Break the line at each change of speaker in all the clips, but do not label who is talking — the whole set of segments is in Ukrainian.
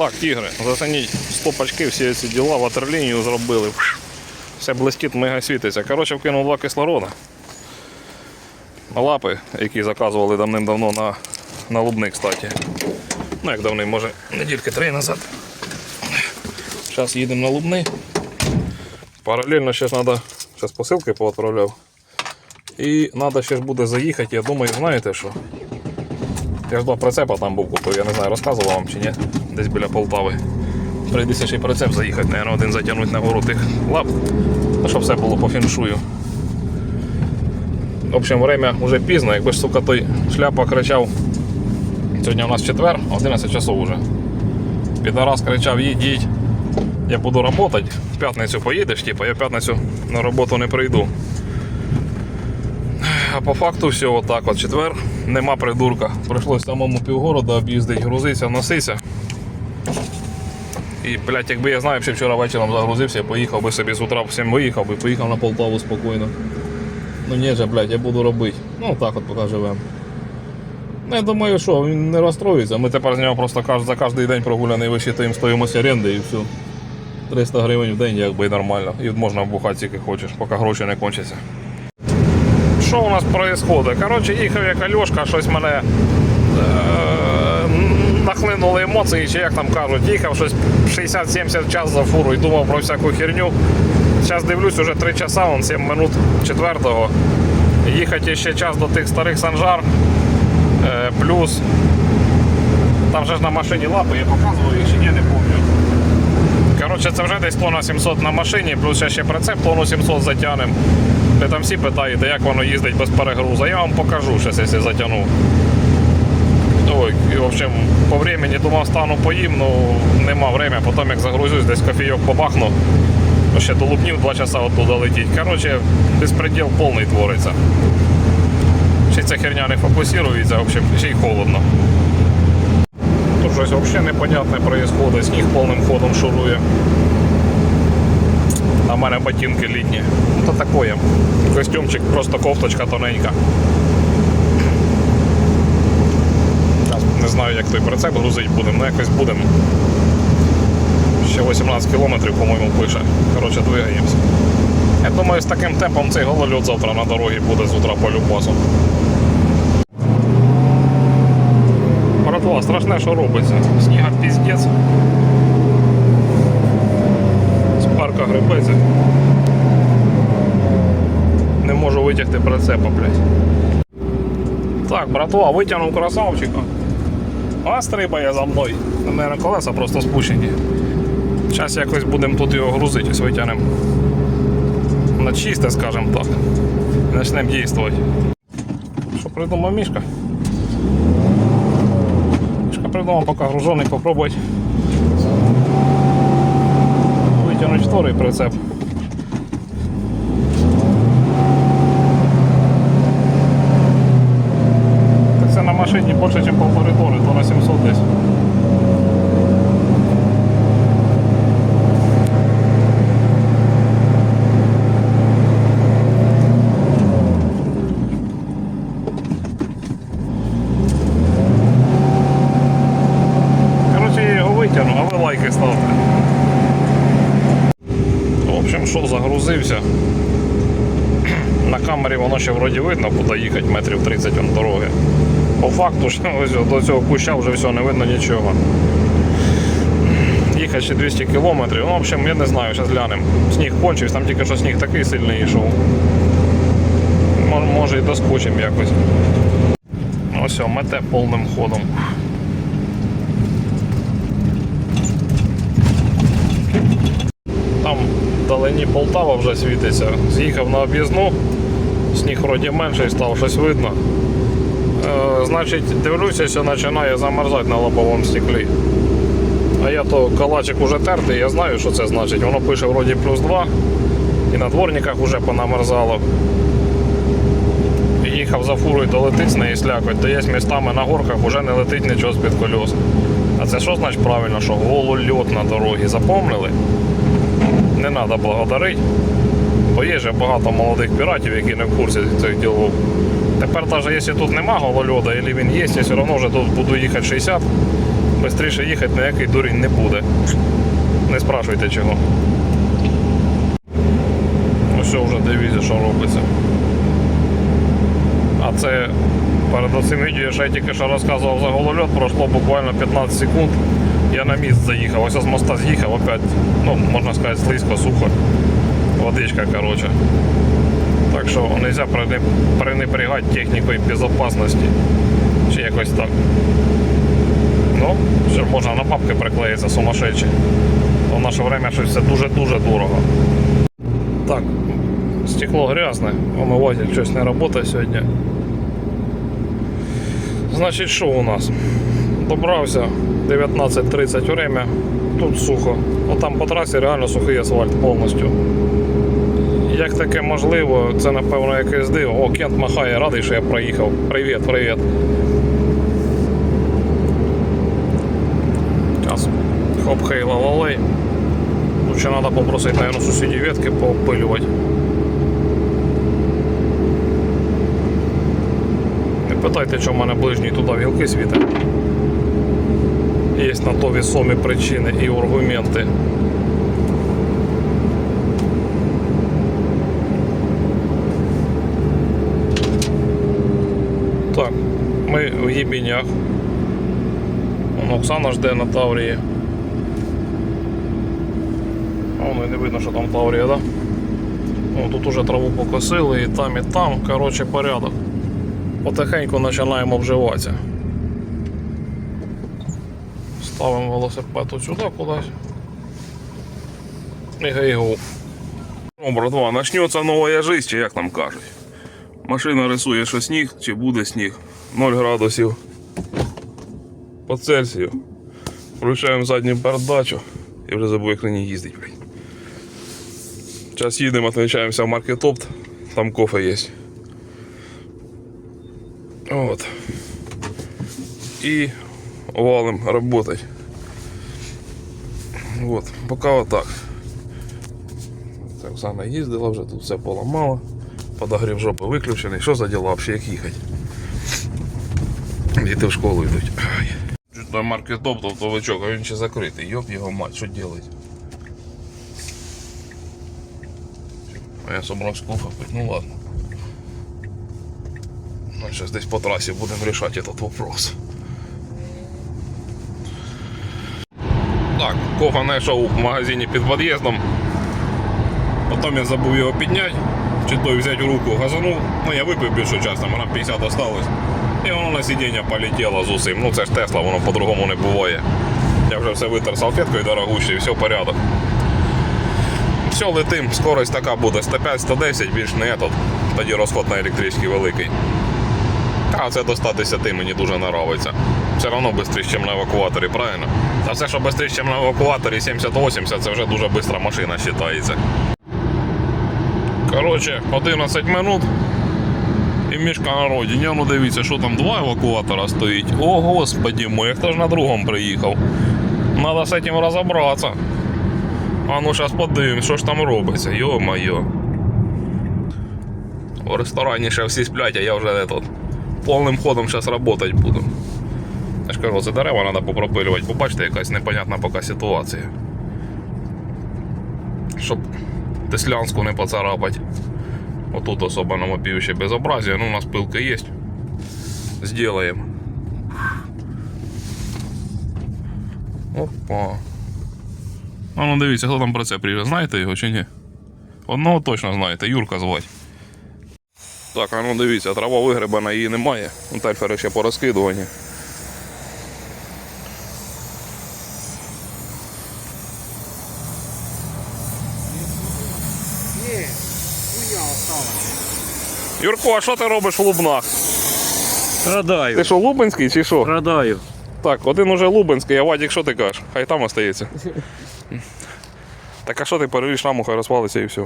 Так, тігри, зацініть стопочки, всі ці діла, ватерлінію зробили. Все блистить, мега світиться. Коротше, вкинув два кислорода. Лапи, які заказували давним-давно на, на лубник, кстати. Ну, як давним, може, недільки три назад. Зараз їдемо на лубни. Паралельно ще треба, зараз посилки поотправляв. І треба ще ж буде заїхати, я думаю, знаєте що? Я ж два прицепа там був купив, я не знаю, розказував вам чи ні, десь біля Полтави. Прийдеться ще й прицеп заїхати, наверное, один затягнути на гору тих лап, ну, щоб все було по фіншую. В общем, время вже пізно, якби ж сука той шляпа кричав. Сьогодні у нас четвер, 11 часов уже. Підарас кричав, їдь, їдь. Я буду працювати, в п'ятницю поїдеш, типу, я в п'ятницю на роботу не прийду. А по факту все отак от четвер, нема придурка. Прийшлось самому півгорода об'їздити, грузитися, носитися. І, блядь, якби я знаю, що вчора вечором загрузився, поїхав би собі з утра в 7 виїхав би, поїхав на Полтаву спокійно. Ну ні же, блядь, я буду робити. Ну так от поки живемо. Ну, я думаю, що він не розстроїться. Ми тепер з нього просто за кожен день прогуляний висчитуємо стоїмость оренди і все. 300 гривень в день, якби нормально. І можна вбухати скільки хочеш, поки гроші не кончаться. Що у нас відбувається? Коротше, їхав як Альошка, щось мене е- нахлинули емоції, чи як там кажуть, їхав щось 60-70 час за фуру і думав про всяку херню. Зараз дивлюсь, уже 3 часа, он 7 минут четвертого. Їхати ще час до тих старих санжар. Е, плюс там же ж на машині лапи, я показував їх чи ні, не пам'ятаю. Коротше, це вже десь тонна 700 на машині, плюс ще ще прицеп тонну 700 затягнемо. Ви там всі питаєте, як воно їздить без перегрузу. Я вам покажу щось, якщо затягну. Ой, і, в общем, по времени думав, стану поїм, ну нема времени, потім як загрузюсь, десь кофійок побахну. Ну, Ще до Лубнів 2 часа оттуда летіть. Коротше, безпреділ повний твориться. Ще ця херня не фокусується, в общем, ще й холодно. Тут щось взагалі непонятне відбувається, сніг повним ходом шурує. А в мене ботинки літні. Ну то такое. Костюмчик, просто кофточка тоненька. Зараз не знаю, як той прицеп грузить будемо, але якось будемо. Ще 18 кілометрів, по-моєму, пише. Коротше, двигаємося. Я думаю, з таким темпом цей голольот завтра на дорогі буде з утра по любасу. Братва, страшне, що робиться. Сніга піздець. З парка грибеться. Не можу витягти прицепа, блядь. Так, братва, витягнув красавчика. А стрибає за мною. У мене колеса просто спущені. Зараз якось будемо тут його грузити, ось витягнемо на чисте, скажімо так. Почнемо дійствувати. Що придумав Мішка? Мішка придумав, поки гружений, попробувати витягнути вторий прицеп. Машині більше, ніж полтори тори, то на 700 десь. Коротше, я його витягну, а ви лайки ставте. В общем, що загрузився. На камері воно ще вроді видно, куди їхати метрів 30 вон дороги. По факту, що ось до цього куща вже все не видно нічого. Їхати ще 200 кілометрів. Ну, в общем, я не знаю, зараз глянемо. Сніг кончився, там тільки що сніг такий сильний йшов. Може і доскочимо якось. Ось, мете повним ходом. Там вдалині Полтава вже світиться. З'їхав на об'їзну, сніг вроді менший став, щось видно. Е, значить, дивлюся, що починає замерзати на лобовому стеклі. А я то калачик уже тертий, я знаю, що це значить. Воно пише вроді плюс 2 і на дворниках вже понамерзало. Їхав за фурою, то летить з неї слякоть, то є містами на горках вже не летить нічого з-під колес. А це що значить правильно, що голольот на дорогі запомнили? не треба благодарити. Бо є же багато молодих піратів, які не в курсі цих ділов. Тепер, навіть якщо тут нема голольода, або він є, я все одно вже тут буду їхати 60, Бистріше їхати ніякий дурень не буде. Не спрашуйте чого. Ну все, вже дивіться, що робиться. А це перед цим відео, що я тільки що розказував за голольот, пройшло буквально 15 секунд. Я на міст заїхав, ось з моста з'їхав, опять, ну, можна сказати, слизько, сухо. Водичка, коротше. Так що не можна пренебрегати технікою безпечності. Чи якось так. Ну, що можна на бабки приклеїтися сумасшедші. В наше время щось все дуже-дуже дорого. Так, стекло грязне, омиватель щось не працює сьогодні. Значить, що у нас? Добрався 19.30 время. Тут сухо. Ну там по трасі реально сухий асфальт повністю. Як таке можливо, це напевно якесь диво. О, Кент махає, радий, що я проїхав. Привіт, привіт. Зараз. Хоп, хей, лалалей. Тут ще треба попросити, наверное, сусідів ветки поопилювати. Не питайте, чому в мене ближній туди вілки світять. Є на то весомі причини і аргументи. Так, ми в Єбінях. Вон Оксана жде на Таврії. Воно і не видно, що там Таврія, да? О, тут уже траву покосили і там, і там. Коротше, порядок. Потихеньку починаємо обживатися. Ставимо велосипед от сюди кудись. І гей-гоу. О, братва, начнеться нова жизнь, як нам кажуть. Машина рисує, що сніг, чи буде сніг. 0 градусів по Цельсію. Включаємо задню передачу і вже забув, як на ній їздить. Зараз їдемо, відмічаємося в маркетопт, там кофе є. Вот. И валим работать. Вот, пока вот так. Оксана їздила вже, тут все поламала. Подогрів жопи виключений. Що за діла взагалі, як їхати? Діти в школу йдуть. Чуть той маркетоп, товтовичок, а він ще закритий. Йоп його мать, що робити? А я собрався кофе ну ладно. Ну, сейчас десь по трассе будем решать этот вопрос. Так, кофе знайшов в магазині під під'їздом. Потім я забув його підняти, чи то взяти в руку, газанув. Ну я випив більшу часто, грам 50 осталось. І воно на сидіння полетіло з усім. Ну це ж Тесла, воно по-другому не буває. Я вже все витер салфеткою дорогущою, все порядок. Все, летим, скорость така буде 105-110, більш не этот. Тоді розход на електричці великий. А це до 110 мені дуже подобається. Все одно швидше, ніж на евакуаторі, правильно? Та все, що швидше, ніж на евакуаторі 70-80, це вже дуже швидка машина вважається. Коротше, 11 минут. І мішка на родині. Ну дивіться, що там два евакуатора стоїть. О, господі мой, хто ж на другому приїхав. Надо з цим розібратися. А ну зараз подивимось, що ж там робиться. Йо-моє. У ресторані ще всі сплять, а я вже не тут. Повним ходом зараз працювати буду. Я ж кажу, це дерева треба попропилювати. Побачите, якась непонятна поки ситуація. Щоб теслянську не поцарапати. Отут особливо вопіюще безобразие. Ну, у нас пилка є. Сделаем. Опа. А ну дивіться, хто там про це приїжджає. Знаєте його чи ні? Одного точно знаєте, Юрка звать. Так, а ну дивіться, трава вигребана, її немає. Тельфери ще порозкидувані. Юрко, а що ти робиш в Лубнах?
Продаю.
Ти що, Лубенський чи що?
Продаю.
Так, один уже Лубенський, а Вадік, що ти кажеш? Хай там остається. Так а що ти переріж раму, хай розвалиться і все.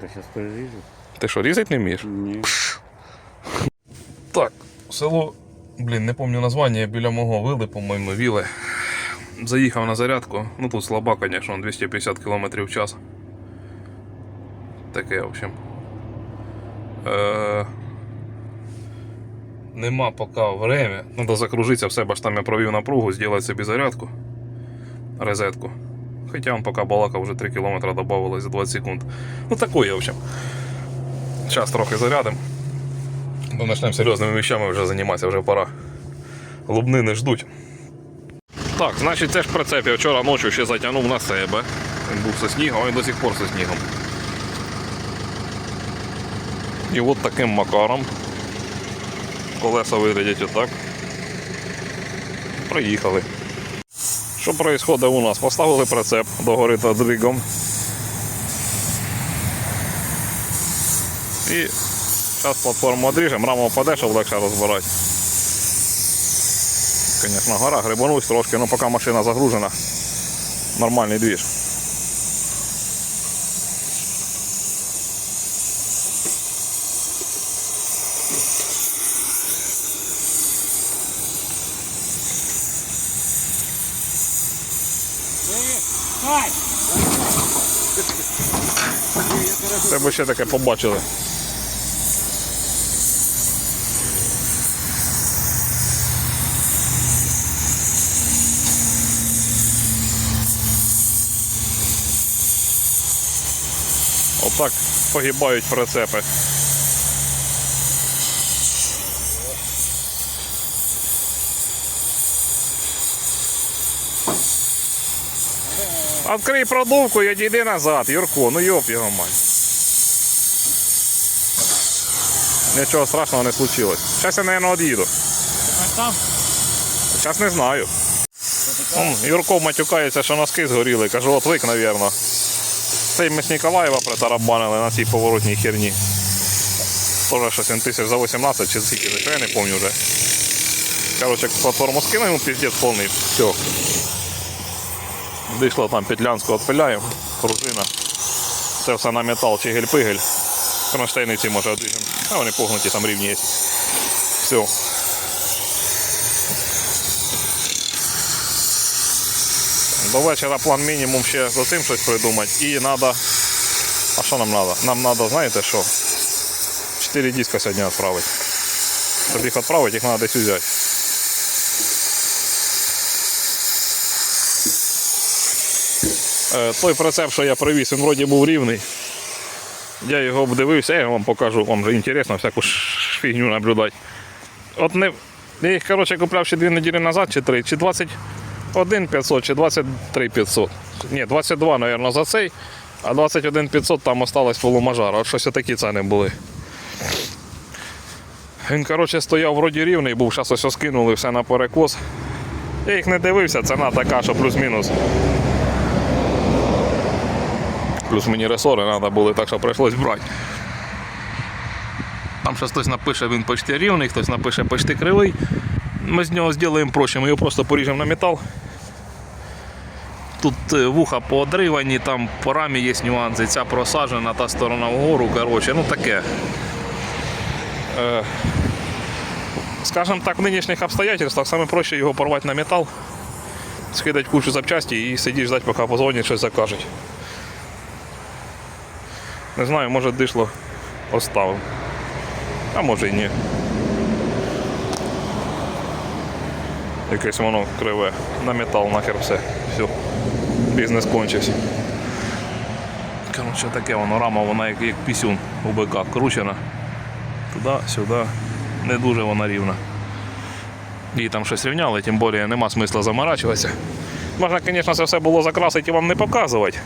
Та зараз переріжу.
Ти що, різати не вмієш?
Ні.
Так, село, блін, не пам'ятаю названня, біля мого вили, по-моєму, віли. Заїхав на зарядку. Ну тут слаба, звісно, 250 км в час. Таке, в общем. Е... Нема поки время. Надо закружитися в себе, ж там я провів напругу, зробити собі зарядку. Розетку. Хоча он поки балакав, вже 3 км додавалось за 20 секунд. Ну такое, в общем. Зараз трохи зарядим. Бо почнемо серйозними вещами вже займатися, вже пора. Лубни не ждуть. Так, значить це ж прицеп я вчора ночі ще затягнув на себе. Він був зі снігом, а він до сих пор зі снігом. І от таким макаром. Колеса виглядять отак. Приїхали. Що відбувається у нас? Поставили прицеп догори та дригом. І зараз платформу одріжемо, раму впаде, щоб легше розбирати. Звісно, гора, грибанусь трошки, але поки машина загружена. Нормальний двіж. Це би ще таке побачили. Отак погибають прицепи. Открий продувку і одійди назад, Юрко, ну йоп його мать. Нічого страшного не случилось. Зараз я, мабуть, од'їду. Зараз не знаю. Юрко матюкається, що носки згоріли. Кажу, от вик, мабуть. Цей ми з Ніколаєва притарабанили на цій поворотній херні. Тоже щось він тисяч за 18 чи скільки, я не пам'ятаю вже. Короче, платформу скинув, йому піздець повний. Все. Дійшло там петлянську відпиляємо, пружина. Це все на метал чи гель-пигель. Кронштейниці може одріжемо. А вони погнуті, там рівні є. Все. До вечора план мінімум ще за цим щось придумати. І треба. А що нам треба? Нам треба, знаєте що? Чотири диска сьогодні відправити. Щоб їх відправити, їх треба десь взяти. Той прицеп, що я привіз, він вроді був рівний. Я його обдивився, я вам покажу, вам же інтересно всяку фігню наблюдати. От не. Я їх, коротше, купляв ще дві неділі назад, чи три, чи 21 500, чи 23 500. Ні, 22, мабуть, за цей, а 21 500 там осталось полумажара. От щось такі ціни були. Він, коротше, стояв вроді рівний, був, зараз ось скинули все на перекос. Я їх не дивився, ціна така, що плюс-мінус. Плюс мені ресори треба були, так що прийшлось брати. Там ще хтось напише, він почти рівний, хтось напише почти кривий. Ми з нього зробимо проще, ми його просто поріжемо на метал. Тут е, вуха поодривані, там по рамі є нюанси, ця просаджена, та сторона вгору, коротше, ну таке. Е, скажімо так, в нинішніх обстоятельствах саме проще його порвати на метал, скидати кучу запчасті і сидіти ждати, поки позвонять, щось закажуть. Не знаю, може дишло оставив. А може і ні. Якесь воно криве. На метал нахер все. Все. Бізнес кончився. Коротше, таке воно рама, вона як, як пісюн у бика кручена. Туди, сюди. Не дуже вона рівна. Її там щось рівняли, тим більше нема смисла заморачуватися. Можна, звісно, це все було закрасити і вам не показувати.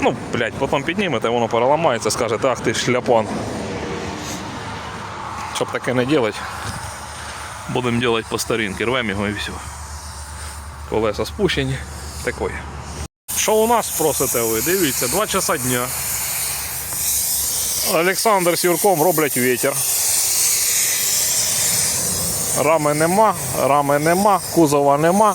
Ну, блядь, потім піднімете, воно переламається, скажете, ах ти шляпан. Щоб таке не робити, будемо робити по старинці, рвемо його і все. Колеса спущені, такое. Що у нас просите ви? Дивіться, 2 часа дня. Олександр з Юрком роблять вітер. Рами нема, рами нема, кузова нема.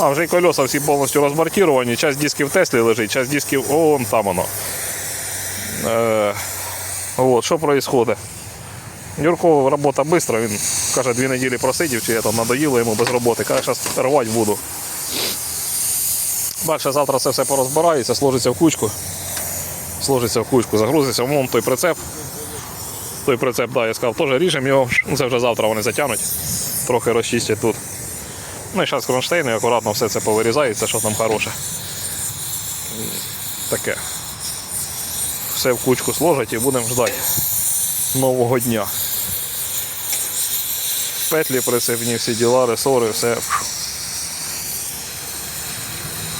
А вже й колеса всі повністю розбортіровані. Часть дисків Теслі лежить, часть дисків о, вон там воно. Е, от, що відбувається? Юрко робота швидко, він каже, дві неділі просидів, чи я там надоїло йому без роботи. Каже, зараз рвати буду. Далі завтра це все порозбирається, сложиться в кучку. Сложиться в кучку, загрузиться, вон той прицеп. Той прицеп, да, я сказав, теж ріжемо його. Це вже завтра вони затягнуть. Трохи розчистять тут. Ну і зараз кронштейни акуратно все це повирізається, що там хороше. Таке. Все в кучку сложать і будемо ждати нового дня. Петлі прицепні, всі діла, ресори, все.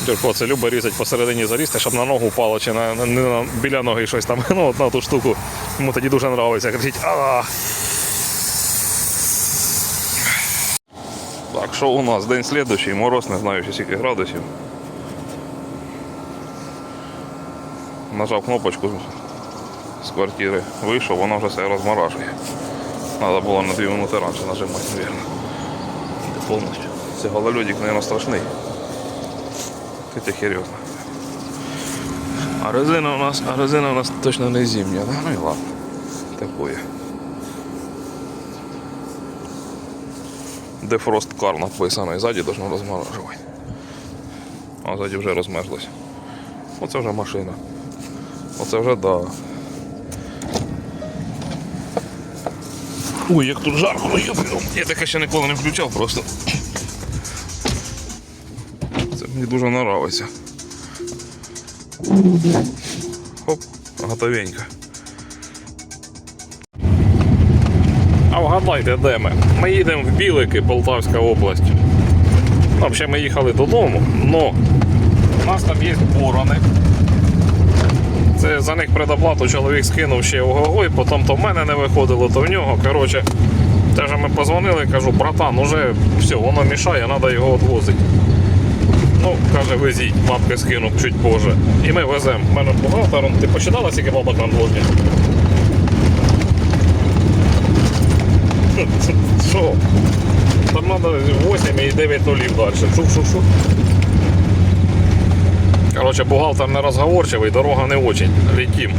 Дюрко це любить різати посередині зарізти, щоб на ногу впало, чи на, на, на, біля ноги щось там, ну, от на ту штуку. Йому тоді дуже подобається. Кричить, а Так, що у нас? День слідуючий, мороз, не знаю, ще скільки градусів. Нажав кнопочку з квартири, вийшов, воно вже все розморажує. Треба було на 2 минути раніше нажимати, мабуть. Повністю. Це гололедик, мабуть, страшний. Его знает. А резина у нас, а резина у нас точно не зимняя, да? Ну и ладно. Такое. Defrost Car написано, і ззаді должно розморажувати. А ззаді вже розмерзлось. Оце вже машина. Оце вже да. Ой, як тут жарко, ну я таке ще ніколи не включав просто. Це мені дуже подобається. Хоп, готовенько. Вгадайте, де ми? Ми їдемо в Білики, Полтавська область. Ну, Взагалі ми їхали додому, але у нас там є борони. Це за них предоплату чоловік скинув ще ого-го, і потім то в мене не виходило, то в нього. Коротше, теж ми позвонили, кажу, братан, уже все, воно мішає, треба його відвозити. Ну, каже, везіть, бабки скину чуть позже. І ми веземо. У мене бухгалтер, ти посчитала, скільки бабок нам возять? Що? Там треба 8 і 9 нулів далі. Шук-шук-шук. Коротше, бухгалтер не розговорчивий, дорога не очень. Летім.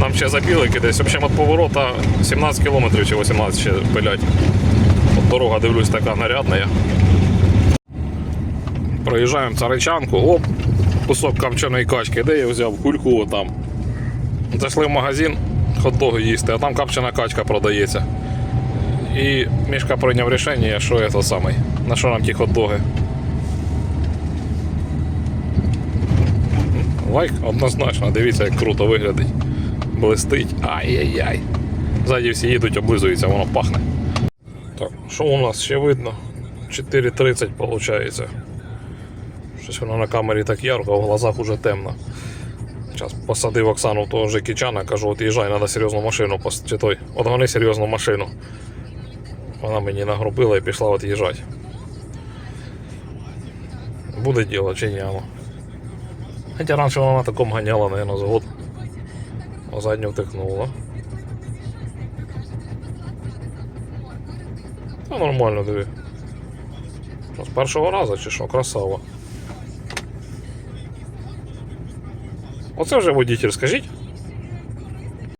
Нам ще забілики десь. В общем, від поворота 17 кілометрів чи 18 ще пилять. От дорога, дивлюсь, така нарядна. Проїжджаємо царичанку, оп, кусок копченої качки, де я взяв кульку там. Зайшли в магазин хот-доги їсти, а там копчена качка продається. І Мішка прийняв рішення, що я це самий. На що нам ті хот-доги? Лайк однозначно, дивіться, як круто виглядить. Блистить. Ай-яй-яй. Ззаді всі їдуть, облизуються, воно пахне. Так, що у нас ще видно? 4.30 виходить. Щось воно на камері так ярко, а в глазах уже темно. Зараз посадив Оксану того Жекічана, кажу, от їжджай, треба серйозну машину чи той, от серйозну машину. Вона мені нагрубила і пішла от їжджати. Буде діло чи амо. Хоча раніше вона на такому ганяла, наверное, згод. А задню втикнула. Та нормально диви. З першого разу чи що, красава. Оце вже водитель, скажіть.